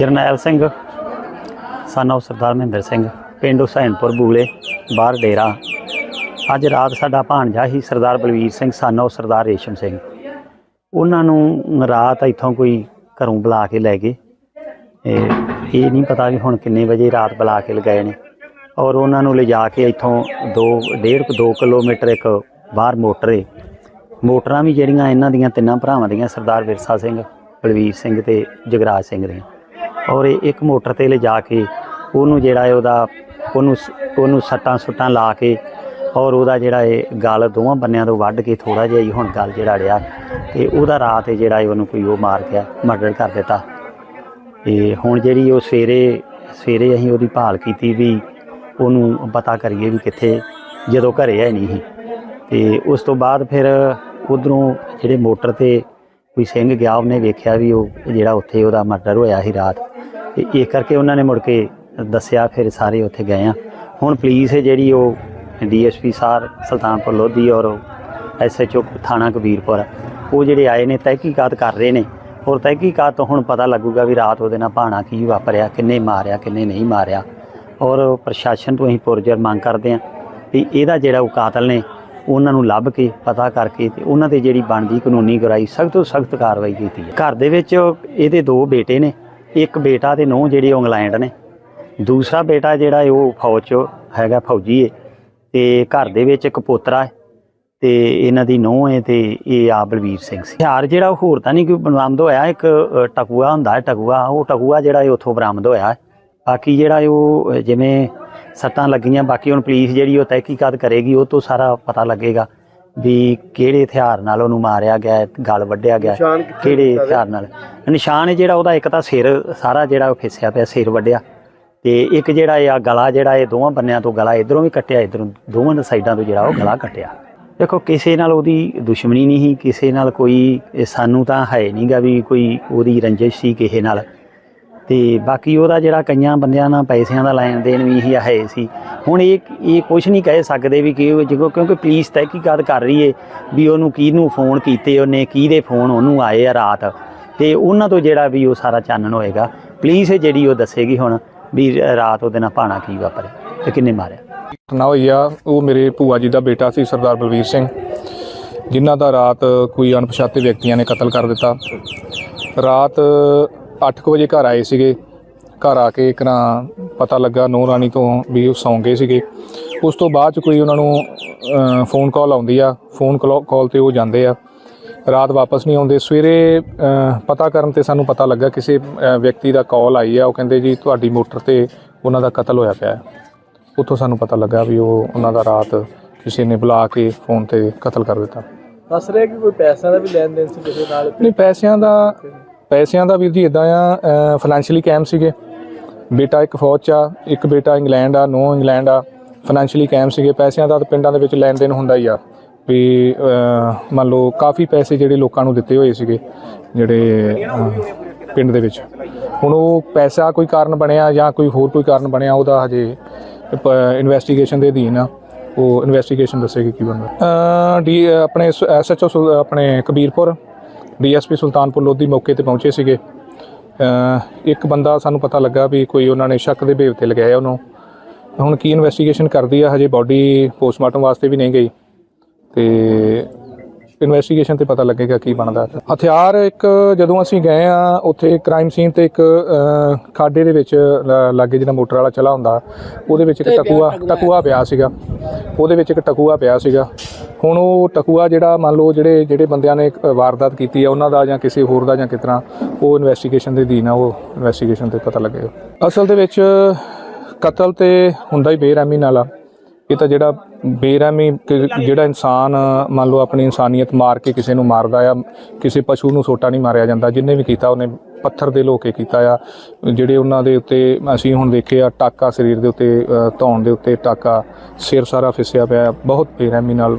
Jarnail Singh, son of ਸਰਦਾਰ ਮਹਿੰਦਰ ਸਿੰਘ, ਪਿੰਡ ਹੁਸੈਨਪੁਰ ਬੂਲੇ, ਬਾਹਰ ਡੇਰਾ। ਅੱਜ ਰਾਤ ਸਾਡਾ ਭਾਣਜਾ ਹੀ ਸਰਦਾਰ ਬਲਵੀਰ ਸਿੰਘ, son of ਸਰਦਾਰ ਰੇਸ਼ਮ ਸਿੰਘ। ਉਹਨਾਂ ਨੂੰ ਰਾਤ ਇੱਥੋਂ ਕੋਈ ਘਰੋਂ ਬੁਲਾ ਕੇ ਲੈ ਗਏ। ਇਹ ਇਹ ਨਹੀਂ ਪਤਾ ਵੀ ਹੁਣ ਕਿੰਨੇ ਵਜੇ ਰਾਤ ਬੁਲਾ ਕੇ ਲਗਾਏ ਨੇ। ਔਰ ਉਹਨਾਂ ਨੂੰ ਲਿਜਾ ਕੇ ਇੱਥੋਂ 2 1.5 2 ਕਿਲੋਮੀਟਰ ਇੱਕ ਬਾਹਰ ਮੋਟਰ ਏ। ਮੋਟਰਾਂ ਵੀ ਜਿਹੜੀਆਂ ਇਹਨਾਂ ਦੀਆਂ ਤਿੰਨਾਂ ਭਰਾਵਾਂ ਦੀਆਂ, ਸਰਦਾਰ ਵਿਰਸਾ ਸਿੰਘ, ਬਲਵੀਰ ਸਿੰਘ ਤੇ ਜਗਰਾਜ ਸਿੰਘ ਦੀਆਂ। ਔਰ ਇਹ ਇੱਕ ਮੋਟਰ ਤੇ ਲਿਜਾ ਕੇ ਉਹਨੂੰ ਜਿਹੜਾ ਹੈ ਉਹਦਾ ਉਹਨੂੰ ਸ- ਉਹਨੂੰ ਸੱਟਾਂ ਸੁੱਟਾਂ ਲਾ ਕੇ ਔਰ ਉਹਦਾ ਜਿਹੜਾ ਇਹ ਗਲ ਦੋਵਾਂ ਬੰਨਿਆਂ ਤੋਂ ਵੱਢ ਕੇ ਥੋੜਾ ਜਿਹਾ ਹੀ ਹੁਣ ਗਲ ਜਿਹੜਾ ਰਿਹਾ ਤੇ ਉਹਦਾ ਰਾਤ ਇਹ ਜਿਹੜਾ ਹੈ ਉਹਨੂੰ ਕੋਈ ਉਹ ਮਾਰ ਗਿਆ, ਮਰਡਰ ਕਰ ਦਿੱਤਾ। ਤੇ ਹੁਣ ਜਿਹੜੀ ਉਹ ਸਵੇਰੇ ਸਵੇਰੇ ਅਸੀਂ ਉਹਦੀ ਭਾਲ ਕੀਤੀ ਵੀ ਉਹਨੂੰ ਪਤਾ ਕਰੀਏ ਵੀ ਕਿੱਥੇ, ਜਦੋਂ ਘਰੇ ਹੈ ਨਹੀਂ ਸੀ। ਤੇ ਉਸ ਤੋਂ ਬਾਅਦ ਫਿਰ ਉਧਰੋਂ ਜਿਹੜੇ ਮੋਟਰ ਤੇ ਕੋਈ ਸਿੰਘ ਗਿਆ, ਉਹਨੇ ਵੇਖਿਆ ਵੀ ਉਹ ਜਿਹੜਾ ਉੱਥੇ ਉਹਦਾ ਮਰਡਰ ਹੋਇਆ ਸੀ ਰਾਤ। ਤੇ ਇਹ ਕਰਕੇ ਉਹਨਾਂ ਨੇ ਮੁੜ ਕੇ ਦੱਸਿਆ, ਫਿਰ ਸਾਰੇ ਉੱਥੇ ਗਏ ਆ। ਹੁਣ ਪੁਲਿਸ ਹੈ ਜਿਹੜੀ ਉਹ ਡੀਐਸਪੀ ਸਾਰ ਸੁਲਤਾਨਪੁਰ ਲੋਧੀ ਔਰ ਐਸਐਚਓ ਥਾਣਾ ਕਬੀਰਪੁਰ ਉਹ ਜਿਹੜੇ ਆਏ ਨੇ, ਤਹਿਕੀਕਾਤ ਕਰ ਰਹੇ ਨੇ। ਔਰ ਤਹਿਕੀਕਾਤ ਤੋਂ ਹੁਣ ਪਤਾ ਲੱਗੂਗਾ ਵੀ ਰਾਤ ਉਹਦੇ ਨਾਲ ਭਾਣਾ ਕੀ ਵਾਪਰਿਆ, ਕਿੰਨੇ ਮਾਰਿਆ, ਕਿੰਨੇ ਨਹੀਂ ਮਾਰਿਆ। ਔਰ ਪ੍ਰਸ਼ਾਸਨ ਤੋਂ ਅਸੀਂ ਪੁਰਜਰ ਮੰਗ ਕਰਦੇ ਹਾਂ ਵੀ ਇਹਦਾ ਜਿਹੜਾ ਉਹ ਕਾਤਲ ਨੇ, ਉਹਨਾਂ ਨੂੰ ਲੱਭ ਕੇ, ਪਤਾ ਕਰਕੇ ਤੇ ਉਹਨਾਂ ਤੇ ਜਿਹੜੀ ਬਣਦੀ ਕਾਨੂੰਨੀ ਗਰਾਈ ਸਖਤ ਤੋਂ ਸਖਤ ਕਾਰਵਾਈ ਕੀਤੀ ਹੈ ਘਰ ਦੇ ਵਿੱਚ ਇਹਦੇ ਦੋ ਬੇਟੇ ਨੇ। ਇੱਕ ਬੇਟਾ ਤੇ ਨੂੰਹ ਜਿਹੜੇ ਉਹ ਇੰਗਲੈਂਡ ਨੇ। ਦੂਸਰਾ ਬੇਟਾ ਜਿਹੜਾ ਹੈ ਉਹ ਫੌਜ 'ਚ ਹੈਗਾ ਫੌਜੀ ਏ ਤੇ ਘਰ ਦੇ ਵਿੱਚ ਇੱਕ ਪੋਤਰਾ ਹੈ ਤੇ ਇਹਨਾਂ ਦੀ ਨੂੰਹ ਹੈ ਤੇ ਇਹ ਆ ਬਲਵੀਰ ਸਿੰਘ ਸੀ। ਹਥਿਆਰ ਜਿਹੜਾ ਉਹ ਹੋਰ ਤਾਂ ਨਹੀਂ ਕੋਈ ਬਰਾਮਦ ਹੋਇਆ, ਇੱਕ ਟਕੂਆ ਹੁੰਦਾ ਹੈ ਟਕੂਆ। ਉਹ ਟਕੂਆ ਜਿਹੜਾ ਇਹ ਉੱਥੋਂ ਬਰਾਮਦ ਹੋਇਆ ਬਾਕੀ ਜਿਹੜਾ ਉਹ ਜਿਵੇਂ ਸੱਟਾਂ ਲੱਗੀਆਂ, ਬਾਕੀ ਹੁਣ ਪੁਲਿਸ ਜਿਹੜੀ ਉਹ ਤਹਿਕੀਕਾਤ ਕਰੇਗੀ, ਉਹ ਤੋਂ ਸਾਰਾ ਪਤਾ ਲੱਗੇਗਾ। ਵੀ ਕਿਹੜੇ ਹਥਿਆਰ ਨਾਲ ਉਹਨੂੰ ਮਾਰਿਆ ਗਿਆ ਹੈ, ਗਲ ਵੱਢਿਆ ਗਿਆ ਹੈ, ਨਿਸ਼ਾਨ ਕਿੱਥੇ ਕਿਹੜੇ ਹਥਿਆਰ ਨਾਲ? ਨਿਸ਼ਾਨ ਹੈ ਜਿਹੜਾ ਉਹਦਾ ਇੱਕ ਤਾਂ ਸਿਰ ਸਾਰਾ ਜਿਹੜਾ ਉਹ ਫਿਸਿਆ ਪਿਆ ਸਿਰ ਵੱਢਿਆ। ਤੇ ਇੱਕ ਜਿਹੜਾ ਇਹ ਆ ਗਲਾ ਜਿਹੜਾ ਇਹ ਦੋਵਾਂ ਬੰਨਿਆਂ ਤੋਂ ਗਲਾ ਇਧਰੋਂ ਵੀ ਕੱਟਿਆ ਇਧਰੋਂ ਦੋਵਾਂ ਦੇ ਸਾਈਡਾਂ ਤੋਂ ਜਿਹੜਾ ਉਹ ਗਲਾ ਕੱਟਿਆ। ਦੇਖੋ ਕਿਸੇ ਨਾਲ ਉਹਦੀ ਦੁਸ਼ਮਣੀ ਨਹੀਂ ਸੀ ਕਿਸੇ ਨਾਲ ਕੋਈ ਇਹ ਸਾਨੂੰ ਤਾਂ ਹੈ ਨਹੀਂਗਾ ਵੀ ਕੋਈ ਉਹਦੀ ਰੰਜਿਸ਼ ਸੀ ਕਿਸੇ ਨਾਲ। ਤੇ ਬਾਕੀ ਉਹਦਾ ਜਿਹੜਾ ਕਈਆਂ ਬੰਦਿਆਂ ਨਾਲ ਪੈਸਿਆਂ ਦਾ ਲੈਣ ਦੇਣ ਵੀ ਹੀ ਹੈ ਸੀ। ਹੁਣ ਇਹ ਇਹ ਕੁਝ ਨਹੀਂ ਕਹਿ ਸਕਦੇ ਵੀ ਕਿ ਕਿਉਂਕਿ ਪੁਲਿਸ ਤਹਿਕੀਕਾਤ ਕਰ ਰਹੀ ਏ ਵੀ ਉਹਨੂੰ ਕਿਹਨੂੰ ਫੋਨ ਕੀਤੇ, ਉਹਨੇ ਕਿਹਦੇ ਫੋਨ, ਉਹਨੂੰ ਆਏ ਆ ਰਾਤ। ਤੇ ਉਹਨਾਂ ਤੋਂ ਜਿਹੜਾ ਵੀ ਉਹ ਸਾਰਾ ਚਾਨਣ ਹੋਏਗਾ, ਪੁਲਿਸ ਹੈ ਜਿਹੜੀ ਉਹ ਦੱਸੇਗੀ ਹੁਣ ਵੀ ਰਾਤ ਉਹਦੇ ਨਾਲ ਭਾਣਾ ਕੀ ਵਾਪਰਿਆ ਤੇ ਕਿੰਨੇ ਮਾਰਿਆ। ਘਟਨਾ ਹੋਈ ਆ, ਉਹ ਮੇਰੇ ਭੂਆ ਜੀ ਦਾ ਬੇਟਾ ਸੀ, ਸਰਦਾਰ ਬਲਵੀਰ ਸਿੰਘ, ਜਿਨ੍ਹਾਂ ਦਾ ਰਾਤ ਕੋਈ ਅਣਪਛਾਤੇ ਵਿਅਕਤੀਆਂ ਨੇ ਕਤਲ ਕਰ ਦਿੱਤਾ। ਰਾਤ 8:00 ਵਜੇ ਘਰ ਆਏ ਸੀਗੇ। ਘਰ ਆ ਕੇ ਇੱਕ ਨਾ ਪਤਾ ਲੱਗਾ ਨੂਰ ਰਾਣੀ ਤੋਂ ਵੀ ਉਹ ਸੌਂ ਗਏ ਸੀਗੇ। ਉਸ ਤੋਂ ਬਾਅਦ ਚ ਕੋਈ ਉਹਨਾਂ ਨੂੰ ਫੋਨ ਕਾਲ ਆਉਂਦੀ ਆ। ਫੋਨ ਕਾਲ ਤੇ ਉਹ ਜਾਂਦੇ ਆ। ਰਾਤ ਵਾਪਸ ਨਹੀਂ ਆਉਂਦੇ। ਸਵੇਰੇ ਪਤਾ ਕਰਨ ਤੇ ਸਾਨੂੰ ਪਤਾ ਲੱਗਾ ਕਿਸੇ ਵਿਅਕਤੀ ਦਾ ਕਾਲ ਆਈ ਆ। ਉਹ ਕਹਿੰਦੇ ਜੀ ਤੁਹਾਡੀ ਮੋਟਰ ਤੇ ਉਹਨਾਂ ਦਾ ਕਤਲ ਹੋਇਆ ਪਿਆ। ਹੈ ਉੱਥੋਂ ਸਾਨੂੰ ਪਤਾ ਲੱਗਾ ਵੀ ਉਹ ਉਹਨਾਂ ਦਾ ਰਾਤ ਕਿਸੇ ਨੇ ਬੁਲਾ ਕੇ ਫੋਨ ਤੇ ਕਤਲ ਕਰ ਦਿੱਤਾ। ਦੱਸ ਰਿਹਾ ਕਿ ਕੋਈ ਪੈਸਿਆਂ ਦਾ ਵੀ ਲੈਣ ਦੇਣ ਸੀ ਕਿਸੇ ਨਾਲ? ਨਹੀਂ ਪੈਸਿਆਂ ਦਾ ਪੈਸਿਆਂ ਦਾ ਵੀਰ ਜੀ ਇਦਾਂ ਆ ਫਾਈਨੈਂਸ਼ੀਅਲੀ ਕੈਮ ਸੀਗੇ। ਬੇਟਾ ਇੱਕ ਫੌਜ 'ਚ ਆ, ਇੱਕ ਬੇਟਾ ਇੰਗਲੈਂਡ ਆ, ਨੋ ਇੰਗਲੈਂਡ ਆ ਫਾਈਨੈਂਸ਼ੀਅਲੀ ਕੈਮ ਸੀਗੇ। ਪੈਸਿਆਂ ਦਾ ਤਾਂ ਪਿੰਡਾਂ ਦੇ ਵਿੱਚ ਲੈਣ ਦੇਣ ਹੁੰਦਾ ਹੀ ਆ। ਵੀ ਮੰਨ ਲਓ ਕਾਫੀ ਪੈਸੇ ਜਿਹੜੇ ਲੋਕਾਂ ਨੂੰ ਦਿੱਤੇ ਹੋਏ ਸੀਗੇ, ਜਿਹੜੇ ਪਿੰਡ ਦੇ ਵਿੱਚ। ਹੁਣ ਉਹ ਪੈਸਾ ਕੋਈ ਕਾਰਨ ਬਣਿਆ ਜਾਂ ਕੋਈ ਹੋਰ ਕੋਈ ਕਾਰਨ ਬਣਿਆ, ਉਹਦਾ ਹਜੇ ਇਨਵੈਸਟੀਗੇਸ਼ਨ ਦੇ ਅਧੀਨ ਆ। ਉਹ ਇਨਵੈਸਟੀਗੇਸ਼ਨ ਦੱਸੇਗੀ ਕੀ ਬਣਦਾ। ਡੀ ਆਪਣੇ ਐਸਐਚਓ ਆਪਣੇ ਕਬੀਰਪੁਰ ਡੀਐਸਪੀ ਸੁਲਤਾਨਪੁਰ ਲੋਧੀ ਮੌਕੇ ਤੇ ਪਹੁੰਚੇ ਸੀਗੇ। ਇੱਕ ਬੰਦਾ ਸਾਨੂੰ ਪਤਾ ਲੱਗਾ ਵੀ ਕੋਈ ਉਹਨਾਂ ਨੇ ਸ਼ੱਕ ਦੇ ਭੇਵ ਤੇ ਲਗਾਇਆ ਉਹਨੂੰ। ਹੁਣ ਕੀ ਇਨਵੈਸਟੀਗੇਸ਼ਨ ਕਰਦੀ ਆ ਹਜੇ ਬਾਡੀ ਪੋਸਟਮਾਰਟਮ ਵਾਸਤੇ ਵੀ ਨਹੀਂ ਗਈ। ਤੇ ਇਨਵੈਸਟੀਗੇਸ਼ਨ ਤੇ ਪਤਾ ਲੱਗੇਗਾ ਕੀ ਬਣਦਾ। ਹਥਿਆਰ ਇੱਕ ਜਦੋਂ ਅਸੀਂ ਗਏ ਆ ਉੱਥੇ ਕ੍ਰਾਈਮ ਸੀਨ ਤੇ ਇੱਕ ਖਾਡੇ ਦੇ ਵਿੱਚ ਲਾਗੇ ਜਿਹੜਾ ਮੋਟਰ ਵਾਲਾ ਚਲਾ ਹੁੰਦਾ ਉਹਦੇ ਵਿੱਚ ਇੱਕ ਟਕੂਆ ਟਕੂਆ ਪਿਆ ਸੀਗਾ। ਉਹਦੇ ਵਿੱਚ ਇੱਕ ਟਕੂਆ ਪਿਆ ਸੀਗਾ। ਹੁਣ ਉਹ ਟਕੂਆ ਜਿਹੜਾ ਮੰਨ ਲਓ ਜਿਹੜੇ ਜਿਹੜੇ ਬੰਦਿਆਂ ਨੇ ਵਾਰਦਾਤ ਕੀਤੀ ਆ ਉਹਨਾਂ ਦਾ ਜਾਂ ਕਿਸੇ ਹੋਰ ਦਾ ਜਾਂ ਕਿਤਨਾ ਉਹ ਇਨਵੈਸਟੀਗੇਸ਼ਨ ਦੇ ਅਧੀਨ ਆ ਉਹ ਇਨਵੈਸਟੀਗੇਸ਼ਨ ਤੇ ਪਤਾ ਲੱਗੇਗਾ। ਅਸਲ ਦੇ ਵਿੱਚ ਕਤਲ ਤੇ ਹੁੰਦਾ ਹੀ ਬੇਰਹਿਮੀ ਨਾਲ ਆ। ਇਹ ਤਾਂ ਜਿਹੜਾ ਬੇਰਹਿਮੀ ਜਿਹੜਾ ਇਨਸਾਨ ਮੰਨ ਲਓ ਆਪਣੀ ਇਨਸਾਨੀਅਤ ਮਾਰ ਕੇ ਕਿਸੇ ਨੂੰ ਮਾਰਦਾ ਆ ਕਿਸੇ ਪਸ਼ੂ ਨੂੰ ਸੋਟਾ ਨਹੀਂ ਮਾਰਿਆ ਜਾਂਦਾ ਜਿੰਨੇ ਵੀ ਕੀਤਾ ਉਹਨੇ ਪੱਥਰ ਦੇ ਲੋਕੇ ਕੀਤਾ ਆ। ਜਿਹੜੇ ਉਹਨਾਂ ਦੇ ਉੱਤੇ ਅਸੀਂ ਹੁਣ ਦੇਖੇ ਆ ਟਾਕਾ ਸਰੀਰ ਦੇ ਉੱਤੇ ਅ, ਧੌਣ ਦੇ ਉੱਤੇ ਟਾਕਾ ਸਿਰ ਸਾਰਾ ਫਿਸਿਆ ਪਿਆ ਬਹੁਤ ਬੇਰਹਿਮੀ ਨਾਲ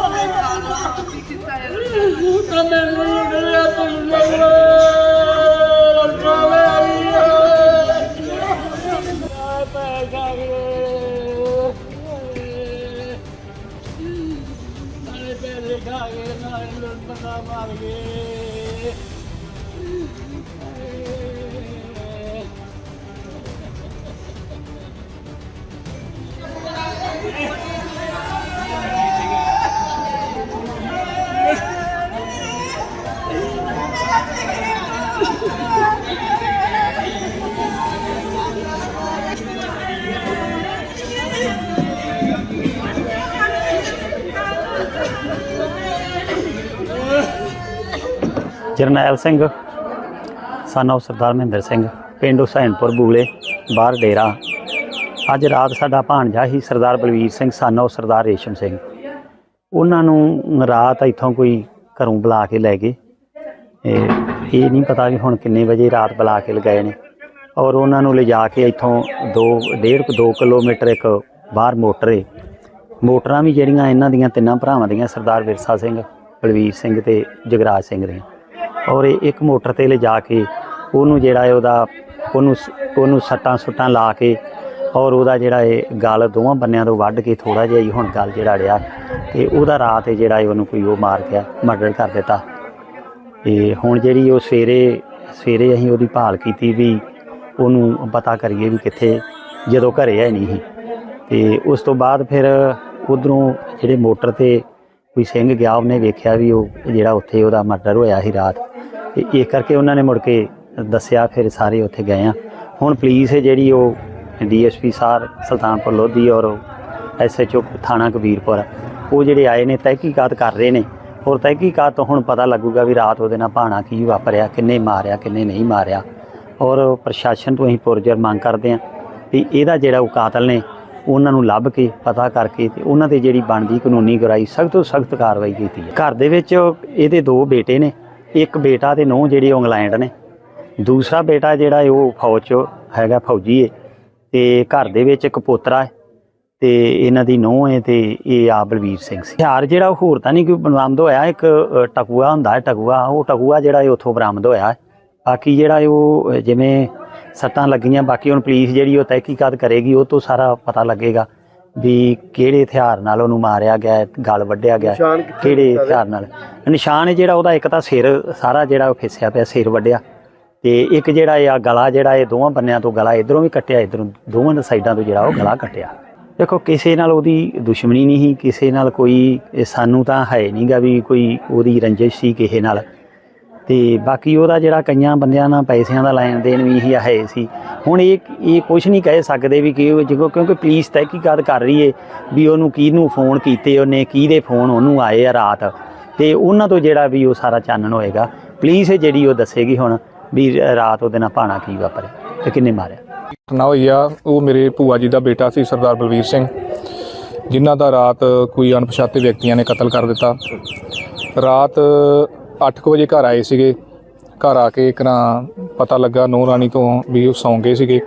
Amén. Jarnail Singh son of ਸਰਦਾਰ ਮਹਿੰਦਰ ਸਿੰਘ, ਪਿੰਡ ਹੁਸੈਨਪੁਰ ਬੂਲੇ, ਬਾਹਰ ਡੇਰਾ। ਅੱਜ ਰਾਤ ਸਾਡਾ ਭਾਣਜਾ ਹੀ ਸਰਦਾਰ ਬਲਵੀਰ ਸਿੰਘ ਸਨ of ਸਰਦਾਰ ਰੇਸ਼ਮ ਸਿੰਘ। ਉਹਨਾਂ ਨੂੰ ਰਾਤ ਇੱਥੋਂ ਕੋਈ ਘਰੋਂ ਬੁਲਾ ਕੇ ਲੈ ਗਏ। ਇਹ ਨਹੀਂ ਪਤਾ ਵੀ ਹੁਣ ਕਿੰਨੇ ਵਜੇ ਰਾਤ ਬੁਲਾ ਕੇ ਲਗਾਏ ਨੇ। ਔਰ ਉਹਨਾਂ ਨੂੰ ਲਿਜਾ ਕੇ ਇੱਥੋਂ 2 1.5 2 ਕਿਲੋਮੀਟਰ ਇੱਕ ਬਾਹਰ ਮੋਟਰ ਏ। ਮੋਟਰਾਂ ਵੀ ਜਿਹੜੀਆਂ ਇਹਨਾਂ ਦੀਆਂ ਤਿੰਨਾਂ ਭਰਾਵਾਂ ਦੀਆਂ, ਸਰਦਾਰ ਵਿਰਸਾ ਸਿੰਘ, ਬਲਵੀਰ ਸਿੰਘ ਤੇ ਜਗਰਾਜ ਸਿੰਘ ਦੀਆਂ। ਔਰ ਇਹ ਇੱਕ ਮੋਟਰ ਤੇ ਲਿਜਾ ਕੇ ਉਹਨੂੰ ਜਿਹੜਾ ਹੈ ਉਹਦਾ ਉਹਨੂੰ ਸ- ਉਹਨੂੰ ਸੱਟਾਂ ਸੁੱਟਾਂ ਲਾ ਕੇ ਔਰ ਉਹਦਾ ਜਿਹੜਾ ਇਹ ਗਲ ਦੋਵਾਂ ਬੰਨਿਆਂ ਤੋਂ ਵੱਢ ਕੇ ਥੋੜਾ ਜਿਹਾ ਹੀ ਹੁਣ ਗਲ ਜਿਹੜਾ ਅੜਿਆ ਤੇ ਉਹਦਾ ਰਾਤ ਇਹ ਜਿਹੜਾ ਹੈ ਉਹਨੂੰ ਕੋਈ ਉਹ ਮਾਰ ਗਿਆ, ਮਰਡਰ ਕਰ ਦਿੱਤਾ। ਤੇ ਹੁਣ ਜਿਹੜੀ ਉਹ ਸਵੇਰੇ ਸਵੇਰੇ ਅਸੀਂ ਉਹਦੀ ਭਾਲ ਕੀਤੀ ਵੀ ਉਹਨੂੰ ਪਤਾ ਕਰੀਏ ਵੀ ਕਿੱਥੇ, ਜਦੋਂ ਘਰੇ ਹੈ ਨਹੀਂ ਸੀ। ਤੇ ਉਸ ਤੋਂ ਬਾਅਦ ਫਿਰ ਉਧਰੋਂ ਜਿਹੜੇ ਮੋਟਰ ਤੇ ਕੋਈ ਸਿੰਘ ਗਿਆ, ਉਹਨੇ ਵੇਖਿਆ ਵੀ ਉਹ ਜਿਹੜਾ ਉੱਥੇ ਉਹਦਾ ਮਰਡਰ ਹੋਇਆ ਸੀ ਰਾਤ। ਤੇ ਇਹ ਕਰਕੇ ਉਹਨਾਂ ਨੇ ਮੁੜ ਕੇ ਦੱਸਿਆ, ਫਿਰ ਸਾਰੇ ਉੱਥੇ ਗਏ ਆ। ਹੁਣ ਪੁਲਿਸ ਹੈ ਜਿਹੜੀ ਉਹ ਡੀਐਸਪੀ ਸਾਰ ਸੁਲਤਾਨਪੁਰ ਲੋਧੀ ਔਰ ਐਸਐਚਓ ਥਾਣਾ ਕਬੀਰਪੁਰ। ਉਹ ਜਿਹੜੇ ਆਏ ਨੇ, ਤਹਿਕੀਕਾਤ ਕਰ ਰਹੇ ਨੇ। ਔਰ ਤਹਿਕੀਕਾਤ ਤੋਂ ਹੁਣ ਪਤਾ ਲੱਗੂਗਾ ਵੀ ਰਾਤ ਉਹਦੇ ਨਾਲ ਭਾਣਾ ਕੀ ਵਾਪਰਿਆ, ਕਿੰਨੇ ਮਾਰਿਆ, ਕਿੰਨੇ ਨਹੀਂ ਮਾਰਿਆ। ਔਰ ਪ੍ਰਸ਼ਾਸਨ ਤੋਂ ਅਸੀਂ ਪੁਰਜਰ ਮੰਗ ਕਰਦੇ ਹਾਂ ਵੀ ਇਹਦਾ ਜਿਹੜਾ ਉਹ ਕਾਤਲ ਨੇ, ਉਹਨਾਂ ਨੂੰ ਲੱਭ ਕੇ, ਪਤਾ ਕਰਕੇ ਤੇ ਉਹਨਾਂ ਤੇ ਜਿਹੜੀ ਬਣਦੀ ਕਾਨੂੰਨੀ ਗਰਾਈ ਸਖਤ ਤੋਂ ਸਖਤ ਕਾਰਵਾਈ ਕੀਤੀ ਹੈ ਘਰ ਦੇ ਵਿੱਚ ਇਹਦੇ ਦੋ ਬੇਟੇ ਨੇ। ਇੱਕ ਬੇਟਾ ਤੇ ਨੂੰਹ ਜਿਹੜੀ ਉਹ ਇੰਗਲੈਂਡ ਨੇ। ਦੂਸਰਾ ਬੇਟਾ ਜਿਹੜਾ ਹੈ ਉਹ ਫੌਜ 'ਚ ਹੈਗਾ ਫੌਜੀ ਹੈ ਤੇ ਘਰ ਦੇ ਵਿੱਚ ਇੱਕ ਪੋਤਰਾ ਹੈ ਤੇ ਇਹਨਾਂ ਦੀ ਨੂੰਹ ਹੈ ਤੇ ਇਹ ਆ ਬਲਵੀਰ ਸਿੰਘ ਸੀ। ਹਥਿਆਰ ਜਿਹੜਾ ਉਹ ਹੋਰ ਤਾਂ ਨਹੀਂ ਕੋਈ ਬਰਾਮਦ ਹੋਇਆ, ਇੱਕ ਟਕੂਆ ਹੁੰਦਾ ਹੈ ਟਕੂਆ, ਉਹ ਟਕੂਆ ਜਿਹੜਾ ਇਹ ਉੱਥੋਂ ਬਰਾਮਦ ਹੋਇਆ ਬਾਕੀ ਜਿਹੜਾ ਉਹ ਜਿਵੇਂ ਸੱਟਾਂ ਲੱਗੀਆਂ, ਬਾਕੀ ਹੁਣ ਪੁਲਿਸ ਜਿਹੜੀ ਉਹ ਤਹਿਕੀਕਾਤ ਕਰੇਗੀ, ਉਹ ਤੋਂ ਸਾਰਾ ਪਤਾ ਲੱਗੇਗਾ। ਵੀ ਕਿਹੜੇ ਹਥਿਆਰ ਨਾਲ ਉਹਨੂੰ ਮਾਰਿਆ ਗਿਆ ਹੈ, ਗਲ ਵੱਢਿਆ ਗਿਆ ਹੈ, ਨਿਸ਼ਾਨ ਕਿੱਥੇ ਕਿਹੜੇ ਕੀਤਾ ਹਥਿਆਰ ਨਾਲ? ਨਿਸ਼ਾਨ ਹੈ ਜਿਹੜਾ ਉਹਦਾ ਇੱਕ ਤਾਂ ਸਿਰ ਸਾਰਾ ਜਿਹੜਾ ਉਹ ਫਿਸਿਆ ਪਿਆ ਸਿਰ ਵੱਢਿਆ। ਤੇ ਇੱਕ ਜਿਹੜਾ ਇਹ ਆ ਗਲਾ ਜਿਹੜਾ ਇਹ ਦੋਵਾਂ ਬੰਨਿਆਂ ਤੋਂ ਗਲਾ ਇਧਰੋਂ ਵੀ ਕੱਟਿਆ ਇਧਰੋਂ ਦੋਵਾਂ ਸਾਈਡਾਂ ਤੋਂ ਜਿਹੜਾ ਉਹ ਗਲਾ ਕੱਟਿਆ। ਦੇਖੋ ਕਿਸੇ ਨਾਲ ਉਹਦੀ ਦੁਸ਼ਮਣੀ ਨਹੀਂ ਸੀ ਕਿਸੇ ਨਾਲ ਕੋਈ ਇਹ ਸਾਨੂੰ ਤਾਂ ਹੈ ਨਹੀਂਗਾ ਵੀ ਕੋਈ ਉਹਦੀ ਰੰਜਿਸ਼ ਸੀ ਕਿਸੇ ਨਾਲ। ਤੇ ਬਾਕੀ ਉਹਦਾ ਜਿਹੜਾ ਕਈਆਂ ਬੰਦਿਆਂ ਨਾਲ ਪੈਸਿਆਂ ਦਾ ਲੈਣ ਦੇਣ ਵੀ ਹੀ ਹੈ ਸੀ। ਹੁਣ ਇਹ ਇਹ ਕੁਝ ਨਹੀਂ ਕਹਿ ਸਕਦੇ ਵੀ ਕਿ ਉਹ- ਜਦੋਂ ਕਿਉਂਕਿ ਪੁਲਿਸ ਤਹਿਕੀਕਾਤ ਕਰ ਰਹੀ ਏ ਵੀ ਉਹਨੂੰ ਕਿਹਨੂੰ ਫੋਨ ਕੀਤੇ, ਉਹਨੇ ਕਿਹਦੇ ਫੋਨ, ਉਹਨੂੰ ਆਏ ਆ ਰਾਤ। ਤੇ ਉਹਨਾਂ ਤੋਂ ਜਿਹੜਾ ਵੀ ਉਹ ਸਾਰਾ ਚਾਨਣ ਹੋਏਗਾ, ਪੁਲਿਸ ਹੈ ਜਿਹੜੀ ਉਹ ਦੱਸੇਗੀ ਹੁਣ ਵੀ ਰਾਤ ਉਹਦੇ ਨਾਲ ਭਾਣਾ ਕੀ ਵਾਪਰਿਆ ਤੇ ਕਿੰਨੇ ਮਾਰਿਆ। ਘਟਨਾ ਹੋਈ ਆ ਉਹ ਮੇਰੇ ਭੂਆ ਜੀ ਦਾ ਬੇਟਾ ਸੀ, ਸਰਦਾਰ ਬਲਵੀਰ ਸਿੰਘ, ਜਿਨ੍ਹਾਂ ਦਾ ਰਾਤ ਕੋਈ ਅਣਪਛਾਤੇ ਵਿਅਕਤੀਆਂ ਨੇ ਕਤਲ ਕਰ ਦਿੱਤਾ। ਰਾਤ 8:00 ਵਜੇ ਘਰ ਆਏ ਸੀਗੇ। ਘਰ ਆ ਕੇ ਇੱਕ ਨਾ ਪਤਾ ਲੱਗਾ ਨੂਰ ਰਾਣੀ ਤੋਂ ਵੀ ਉਹ ਸੌਂ ਗਏ ਸੀਗੇ।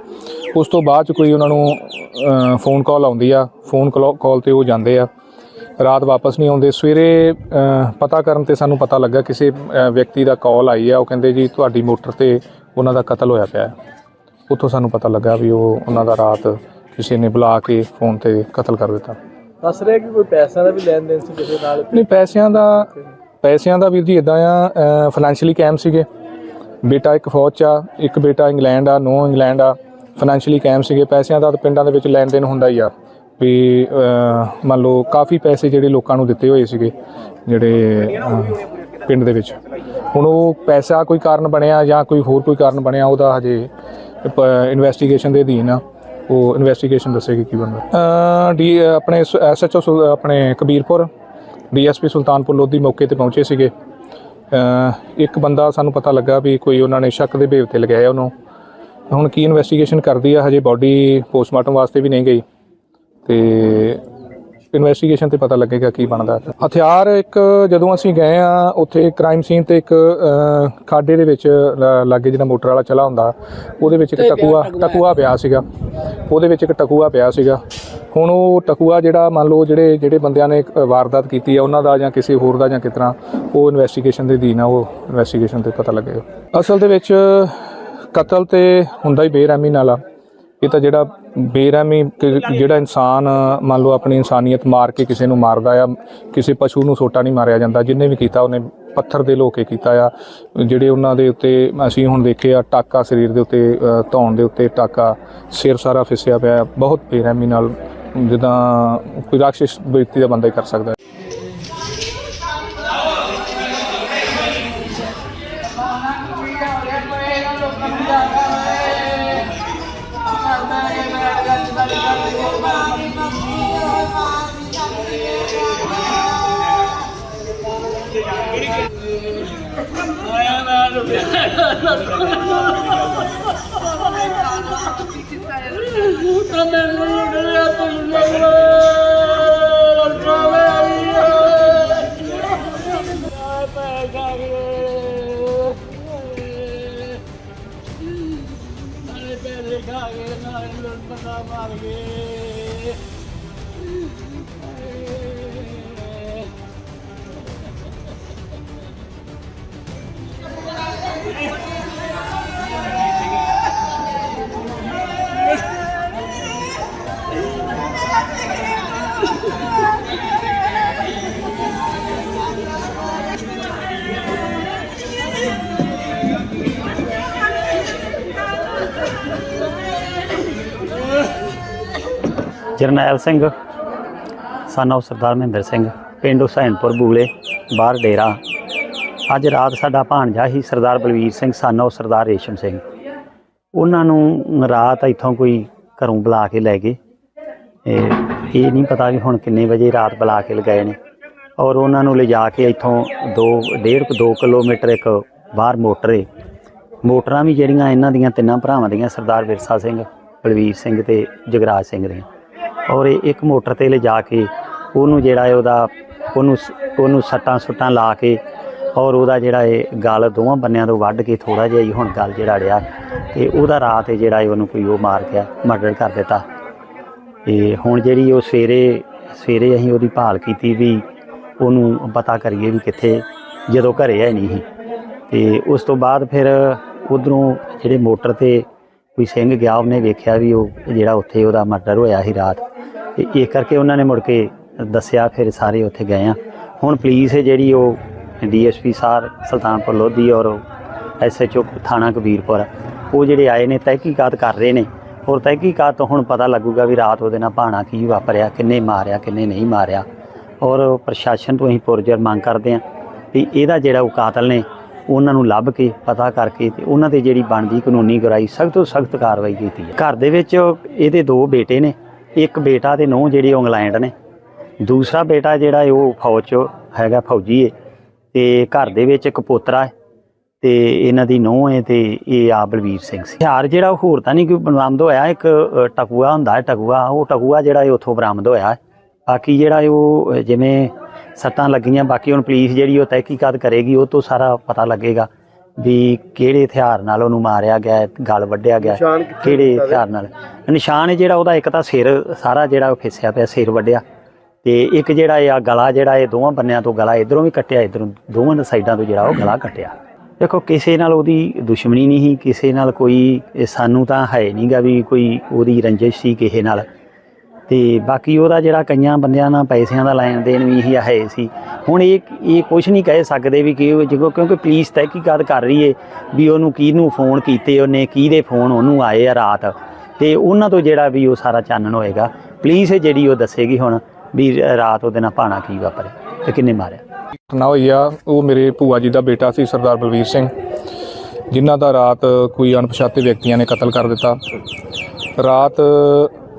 ਉਸ ਤੋਂ ਬਾਅਦ ਚ ਕੋਈ ਉਹਨਾਂ ਨੂੰ ਫੋਨ ਕਾਲ ਆਉਂਦੀ ਆ। ਫੋਨ ਕਾਲ ਤੇ ਉਹ ਜਾਂਦੇ ਆ। ਰਾਤ ਵਾਪਸ ਨਹੀਂ ਆਉਂਦੇ। ਸਵੇਰੇ ਪਤਾ ਕਰਨ ਤੇ ਸਾਨੂੰ ਪਤਾ ਲੱਗਾ ਕਿਸੇ ਵਿਅਕਤੀ ਦਾ ਕਾਲ ਆਈ ਹੈ ਉਹ ਕਹਿੰਦੇ ਜੀ ਤੁਹਾਡੀ ਮੋਟਰ ਤੇ ਉਹਨਾਂ ਦਾ ਕਤਲ ਹੋਇਆ ਪਿਆ। ਉੱਥੋਂ ਸਾਨੂੰ ਪਤਾ ਲੱਗਾ ਵੀ ਉਹ ਉਹਨਾਂ ਦਾ ਰਾਤ ਕਿਸੇ ਨੇ ਬੁਲਾ ਕੇ ਫੋਨ ਤੇ ਕਤਲ ਕਰ ਦਿੱਤਾ। ਦੱਸ ਰਿਹਾ ਕਿ ਕੋਈ ਪੈਸਿਆਂ ਦਾ ਵੀ ਲੈਣ ਦੇਣ ਸੀ ਕਿਸੇ ਨਾਲ? ਨਹੀਂ ਪੈਸਿਆਂ ਦਾ ਪੈਸਿਆਂ ਦਾ ਵੀਰ ਜੀ ਇਦਾਂ ਆ ਫਾਈਨੈਂਸ਼ੀਅਲੀ ਕੈਮ ਸੀਗੇ। ਬੇਟਾ ਇੱਕ ਫੌਜ 'ਚ ਆ, ਇੱਕ ਬੇਟਾ ਇੰਗਲੈਂਡ ਆ, ਨੋ ਇੰਗਲੈਂਡ ਆ ਫਾਈਨੈਂਸ਼ੀਅਲੀ ਕੈਮ ਸੀਗੇ। ਪੈਸਿਆਂ ਦਾ ਤਾਂ ਪਿੰਡਾਂ ਦੇ ਵਿੱਚ ਲੈਣ ਦੇਣ ਹੁੰਦਾ ਹੀ ਆ। ਵੀ ਮੰਨ ਲਓ ਕਾਫੀ ਪੈਸੇ ਜਿਹੜੇ ਲੋਕਾਂ ਨੂੰ ਦਿੱਤੇ ਹੋਏ ਸੀਗੇ, ਜਿਹੜੇ ਪਿੰਡ ਦੇ ਵਿੱਚ। ਹੁਣ ਉਹ ਪੈਸਾ ਕੋਈ ਕਾਰਨ ਬਣਿਆ ਜਾਂ ਕੋਈ ਹੋਰ ਕੋਈ ਕਾਰਨ ਬਣਿਆ, ਉਹਦਾ ਹਜੇ ਇਨਵੈਸਟੀਗੇਸ਼ਨ ਦੇ ਅਧੀਨ ਆ। ਉਹ ਇਨਵੈਸਟੀਗੇਸ਼ਨ ਦੱਸੇਗੀ ਕੀ ਬਣਦਾ। ਡੀ ਆਪਣੇ ਐਸਐਚਓ ਆਪਣੇ ਕਬੀਰਪੁਰ। ਡੀਐਸਪੀ ਸੁਲਤਾਨਪੁਰ ਲੋਧੀ ਮੌਕੇ ਤੇ ਪਹੁੰਚੇ ਸੀਗੇ। ਇੱਕ ਬੰਦਾ ਸਾਨੂੰ ਪਤਾ ਲੱਗਾ ਵੀ ਕੋਈ ਉਹਨਾਂ ਨੇ ਸ਼ੱਕ ਦੇ ਭੇਵ ਤੇ ਲਗਾਇਆ ਉਹਨੂੰ। ਹੁਣ ਕੀ ਇਨਵੈਸਟੀਗੇਸ਼ਨ ਕਰਦੀ ਆ, ਹਜੇ ਬਾਡੀ ਪੋਸਟਮਾਰਟਮ ਵਾਸਤੇ ਵੀ ਨਹੀਂ ਗਈ। ਤੇ ਇਨਵੈਸਟੀਗੇਸ਼ਨ ਤੇ ਪਤਾ ਲੱਗੇਗਾ ਕੀ ਬਣਦਾ ਹਥਿਆਰ ਇੱਕ ਜਦੋਂ ਅਸੀਂ ਗਏ ਆ ਉੱਥੇ ਕ੍ਰਾਈਮ ਸੀਨ ਤੇ ਇੱਕ ਖਾਡੇ ਦੇ ਵਿੱਚ ਲਾਗੇ ਜਿਹੜਾ ਮੋਟਰ ਵਾਲਾ ਚਲਾ ਹੁੰਦਾ ਉਹਦੇ ਵਿੱਚ ਇੱਕ ਟਕੂਆ ਟਕੂਆ। ਪਿਆ ਸੀਗਾ। ਉਹਦੇ ਵਿੱਚ ਇੱਕ ਟਕੂਆ ਪਿਆ ਸੀਗਾ। ਹੁਣ ਉਹ ਟਕੂਆ ਜਿਹੜਾ ਮੰਨ ਲਓ ਜਿਹੜੇ ਜਿਹੜੇ ਬੰਦਿਆਂ ਨੇ ਵਾਰਦਾਤ ਕੀਤੀ ਆ ਉਹਨਾਂ ਦਾ ਜਾਂ ਕਿਸੇ ਹੋਰ ਦਾ ਜਾਂ ਕਿਸ ਤਰ੍ਹਾਂ ਉਹ ਇਨਵੈਸਟੀਗੇਸ਼ਨ ਦੇ ਅਧੀਨ ਆ ਉਹ ਇਨਵੈਸਟੀਗੇਸ਼ਨ ਤੇ ਪਤਾ ਲੱਗੇਗਾ। ਅਸਲ ਦੇ ਵਿੱਚ ਕਤਲ ਤੇ ਹੁੰਦਾ ਹੀ ਬੇਰਹਿਮੀ ਨਾਲ ਆ। ਇਹ ਤਾਂ ਜਿਹੜਾ ਬੇਰਹਿਮੀ ਕਿ- ਜਿਹੜਾ ਇਨਸਾਨ ਮੰਨ ਲਓ ਆਪਣੀ ਇਨਸਾਨੀਅਤ ਮਾਰ ਕੇ ਕਿਸੇ ਨੂੰ ਮਾਰਦਾ ਆ ਕਿਸੇ ਪਸ਼ੂ ਨੂੰ ਸੋਟਾ ਨਹੀਂ ਮਾਰਿਆ ਜਾਂਦਾ ਜਿੰਨੇ ਵੀ ਕੀਤਾ ਉਹਨੇ ਪੱਥਰ ਦੇ ਲੋ ਕੇ ਕੀਤਾ ਆ ਜਿਹੜੇ ਉਹਨਾਂ ਦੇ ਉੱਤੇ ਅਸੀਂ ਹੁਣ ਦੇਖੇ ਆ ਟਾਕਾ ਸਰੀਰ ਦੇ ਉੱਤੇ ਅ, ਧੌਣ ਦੇ ਉੱਤੇ ਟਾਕਾ ਸਿਰ ਸਾਰਾ ਫਿਸਿਆ ਪਿਆ ਬਹੁਤ ਬੇਰਹਿਮੀ ਨਾਲ ਜਿੱਦਾਂ ਕੋਈ ਰਾਖਸ਼ ਵਿਅਕਤੀ ਦਾ ਬੰਦਾ ਹੀ ਕਰ ਸਕਦਾ। ਹੈ। ਜਰਨੈਲ ਸਿੰਘ, son of ਸਰਦਾਰ ਮਹਿੰਦਰ ਸਿੰਘ, ਪਿੰਡ ਹੁਸੈਨਪੁਰ ਬੂਲੇ, ਬਾਹਰ ਡੇਰਾ। ਅੱਜ ਰਾਤ ਸਾਡਾ ਭਾਣਜਾ ਹੀ ਸਰਦਾਰ ਬਲਵੀਰ ਸਿੰਘ ਸਨ of ਸਰਦਾਰ ਰੇਸ਼ਮ ਸਿੰਘ। ਉਹਨਾਂ ਨੂੰ ਰਾਤ ਇੱਥੋਂ ਕੋਈ ਘਰੋਂ ਬੁਲਾ ਕੇ ਲੈ ਗਏ। ਇਹ ਨਹੀਂ ਪਤਾ ਵੀ ਹੁਣ ਕਿੰਨੇ ਵਜੇ ਰਾਤ ਬੁਲਾ ਕੇ ਲਗਾਏ ਨੇ। ਔਰ ਉਹਨਾਂ ਨੂੰ ਲਿਜਾ ਕੇ ਇੱਥੋਂ 2 1.5 2 ਕਿਲੋਮੀਟਰ ਇੱਕ ਬਾਹਰ ਮੋਟਰ ਏ। ਮੋਟਰਾਂ ਵੀ ਜਿਹੜੀਆਂ ਇਹਨਾਂ ਦੀਆਂ ਤਿੰਨਾਂ ਭਰਾਵਾਂ ਦੀਆਂ, ਸਰਦਾਰ ਵਿਰਸਾ ਸਿੰਘ, ਬਲਵੀਰ ਸਿੰਘ ਤੇ ਜਗਰਾਜ ਸਿੰਘ ਦੀਆਂ। ਔਰ ਇਹ ਇੱਕ ਮੋਟਰ ਤੇ ਲਿਜਾ ਕੇ ਉਹਨੂੰ ਜਿਹੜਾ ਹੈ ਉਹਦਾ, ਉਹਨੂੰ ਸ- ਉਹਨੂੰ ਸੱਟਾਂ ਸੁੱਟਾਂ ਲਾ ਕੇ ਔਰ ਉਹਦਾ ਜਿਹੜਾ ਇਹ ਗਲ ਦੋਵਾਂ ਬੰਨਿਆਂ ਤੋਂ ਵੱਢ ਕੇ ਥੋੜਾ ਜਿਹਾ ਹੀ ਹੁਣ ਗਲ ਜਿਹੜਾ ਰਿਹਾ ਤੇ ਉਹਦਾ ਰਾਤ ਇਹ ਜਿਹੜਾ ਹੈ ਉਹਨੂੰ ਕੋਈ ਉਹ ਮਾਰ ਗਿਆ, ਮਰਡਰ ਕਰ ਦਿੱਤਾ। ਤੇ ਹੁਣ ਜਿਹੜੀ ਉਹ ਸਵੇਰੇ ਸਵੇਰੇ ਅਸੀਂ ਉਹਦੀ ਭਾਲ ਕੀਤੀ ਵੀ ਉਹਨੂੰ ਪਤਾ ਕਰੀਏ ਵੀ ਕਿੱਥੇ, ਜਦੋਂ ਘਰੇ ਹੈ ਨਹੀਂ ਸੀ। ਤੇ ਉਸ ਤੋਂ ਬਾਅਦ ਫਿਰ ਉਧਰੋਂ ਜਿਹੜੇ ਮੋਟਰ ਤੇ ਕੋਈ ਸਿੰਘ ਗਿਆ, ਉਹਨੇ ਵੇਖਿਆ ਵੀ ਉਹ ਜਿਹੜਾ ਉੱਥੇ ਉਹਦਾ ਮਰਡਰ ਹੋਇਆ ਸੀ ਰਾਤ। ਤੇ ਇਹ ਕਰਕੇ ਉਹਨਾਂ ਨੇ ਮੁੜ ਕੇ ਦੱਸਿਆ, ਫਿਰ ਸਾਰੇ ਉੱਥੇ ਗਏ ਆ ਹੁਣ ਪੁਲਿਸ ਹੈ ਜਿਹੜੀ ਉਹ ਡੀਐਸਪੀ ਸਾਰ ਸੁਲਤਾਨਪੁਰ ਲੋਧੀ ਔਰ ਐਸਐਚਓ ਥਾਣਾ ਕਬੀਰਪੁਰ। ਉਹ ਜਿਹੜੇ ਆਏ ਨੇ, ਤਹਿਕੀਕਾਤ ਕਰ ਰਹੇ ਨੇ। ਔਰ ਤਹਿਕੀਕਾਤ ਤੋਂ ਹੁਣ ਪਤਾ ਲੱਗੂਗਾ ਵੀ ਰਾਤ ਉਹਦੇ ਨਾਲ ਭਾਣਾ ਕੀ ਵਾਪਰਿਆ, ਕਿੰਨੇ ਮਾਰਿਆ, ਕਿੰਨੇ ਨਹੀਂ ਮਾਰਿਆ। ਔਰ ਪ੍ਰਸ਼ਾਸਨ ਤੋਂ ਅਸੀਂ ਪੁਰਜਰ ਮੰਗ ਕਰਦੇ ਹਾਂ ਵੀ ਇਹਦਾ ਜਿਹੜਾ ਉਹ ਕਾਤਲ ਨੇ, ਉਹਨਾਂ ਨੂੰ ਲੱਭ ਕੇ, ਪਤਾ ਕਰਕੇ ਤੇ ਉਹਨਾਂ ਤੇ ਜਿਹੜੀ ਬਣਦੀ ਕਾਨੂੰਨੀ ਗਰਾਈ ਸਖਤ ਤੋਂ ਸਖਤ ਕਾਰਵਾਈ ਕੀਤੀ ਹੈ ਘਰ ਦੇ ਵਿੱਚ ਇਹਦੇ ਦੋ ਬੇਟੇ ਨੇ। ਇੱਕ ਬੇਟਾ ਤੇ ਨੂੰਹ ਜਿਹੜੀ ਉਹ ਇੰਗਲੈਂਡ ਨੇ। ਦੂਸਰਾ ਬੇਟਾ ਜਿਹੜਾ ਹੈ ਉਹ ਫੌਜ 'ਚ ਹੈਗਾ ਫੌਜੀ ਏ ਤੇ ਘਰ ਦੇ ਵਿੱਚ ਇੱਕ ਪੋਤਰਾ ਹੈ ਤੇ ਇਹਨਾਂ ਦੀ ਨੂੰਹ ਹੈ ਤੇ ਇਹ ਆ ਬਲਵੀਰ ਸਿੰਘ ਸੀ। ਹਥਿਆਰ ਜਿਹੜਾ ਉਹ ਹੋਰ ਤਾਂ ਨਹੀਂ ਕੋਈ ਬਰਾਮਦ ਹੋਇਆ, ਇੱਕ ਟਕੂਆ ਹੁੰਦਾ ਹੈ ਟਕੂਆ, ਉਹ ਟਕੂਆ ਜਿਹੜਾ ਇਹ ਉੱਥੋਂ ਬਰਾਮਦ ਹੋਇਆ ਬਾਕੀ ਜਿਹੜਾ ਉਹ ਜਿਵੇਂ ਸੱਟਾਂ ਲੱਗੀਆਂ, ਬਾਕੀ ਹੁਣ ਪੁਲਿਸ ਜਿਹੜੀ ਉਹ ਤਹਿਕੀਕਾਤ ਕਰੇਗੀ, ਉਹ ਤੋਂ ਸਾਰਾ ਪਤਾ ਲੱਗੇਗਾ। ਵੀ ਕਿਹੜੇ ਹਥਿਆਰ ਨਾਲ ਉਹਨੂੰ ਮਾਰਿਆ ਗਿਆ ਹੈ, ਗਲ ਵੱਢਿਆ ਗਿਆ ਹੈ, ਨਿਸ਼ਾਨ ਕਿੱਥੇ ਕਿਹੜੇ ਹਥਿਆਰ ਨਾਲ? ਨਿਸ਼ਾਨ ਹੈ ਜਿਹੜਾ ਉਹਦਾ ਇੱਕ ਤਾਂ ਸਿਰ ਸਾਰਾ ਜਿਹੜਾ ਉਹ ਫਿਸਿਆ ਪਿਆ ਸਿਰ ਵੱਢਿਆ। ਤੇ ਇੱਕ ਜਿਹੜਾ ਇਹ ਆ ਗਲਾ ਜਿਹੜਾ ਇਹ ਦੋਵਾਂ ਬੰਨਿਆਂ ਤੋਂ ਗਲਾ ਇਧਰੋਂ ਵੀ ਕੱਟਿਆ ਇਧਰੋਂ ਦੋਵਾਂ ਸਾਈਡਾਂ ਤੋਂ ਜਿਹੜਾ ਉਹ ਗਲਾ ਕੱਟਿਆ। ਦੇਖੋ ਕਿਸੇ ਨਾਲ ਉਹਦੀ ਦੁਸ਼ਮਣੀ ਨਹੀਂ ਸੀ ਕਿਸੇ ਨਾਲ ਕੋਈ ਇਹ ਸਾਨੂੰ ਤਾਂ ਹੈ ਨਹੀਂਗਾ ਵੀ ਕੋਈ ਉਹਦੀ ਰੰਜਿਸ਼ ਸੀ ਕਿਸੇ ਨਾਲ। ਤੇ ਬਾਕੀ ਉਹਦਾ ਜਿਹੜਾ ਕਈਆਂ ਬੰਦਿਆਂ ਨਾਲ ਪੈਸਿਆਂ ਦਾ ਲੈਣ ਦੇਣ ਵੀ ਹੀ ਹੈ ਸੀ। ਹੁਣ ਇਹ ਇਹ ਕੁਝ ਨਹੀਂ ਕਹਿ ਸਕਦੇ ਵੀ ਕਿ ਜਦੋਂ ਕਿਉਂਕਿ ਪੁਲਿਸ ਤਹਿਕੀਕਾਤ ਕਰ ਰਹੀ ਏ ਵੀ ਉਹਨੂੰ ਕਿਹਨੂੰ ਫੋਨ ਕੀਤੇ, ਉਹਨੇ ਕਿਹਦੇ ਫੋਨ ਉਹਨੂੰ ਆਏ ਆ ਰਾਤ। ਤੇ ਉਹਨਾਂ ਤੋਂ ਜਿਹੜਾ ਵੀ ਉਹ ਸਾਰਾ ਚਾਨਣ ਹੋਏਗਾ। ਪੁਲਿਸ ਜਿਹੜੀ ਉਹ ਦੱਸੇਗੀ ਹੁਣ ਵੀ ਰਾਤ ਉਹਦੇ ਨਾਲ ਭਾਣਾ ਕੀ ਵਾਪਰਿਆ ਤੇ ਕਿੰਨੇ ਮਾਰਿਆ। ਘਟਨਾ ਹੋਈ ਆ ਉਹ ਮੇਰੇ ਭੂਆ ਜੀ ਦਾ ਬੇਟਾ ਸੀ, ਸਰਦਾਰ ਬਲਵੀਰ ਸਿੰਘ, ਜਿਨ੍ਹਾਂ ਦਾ ਰਾਤ ਕੋਈ ਅਣਪਛਾਤੇ ਵਿਅਕਤੀਆਂ ਨੇ ਕਤਲ ਕਰ ਦਿੱਤਾ। ਰਾਤ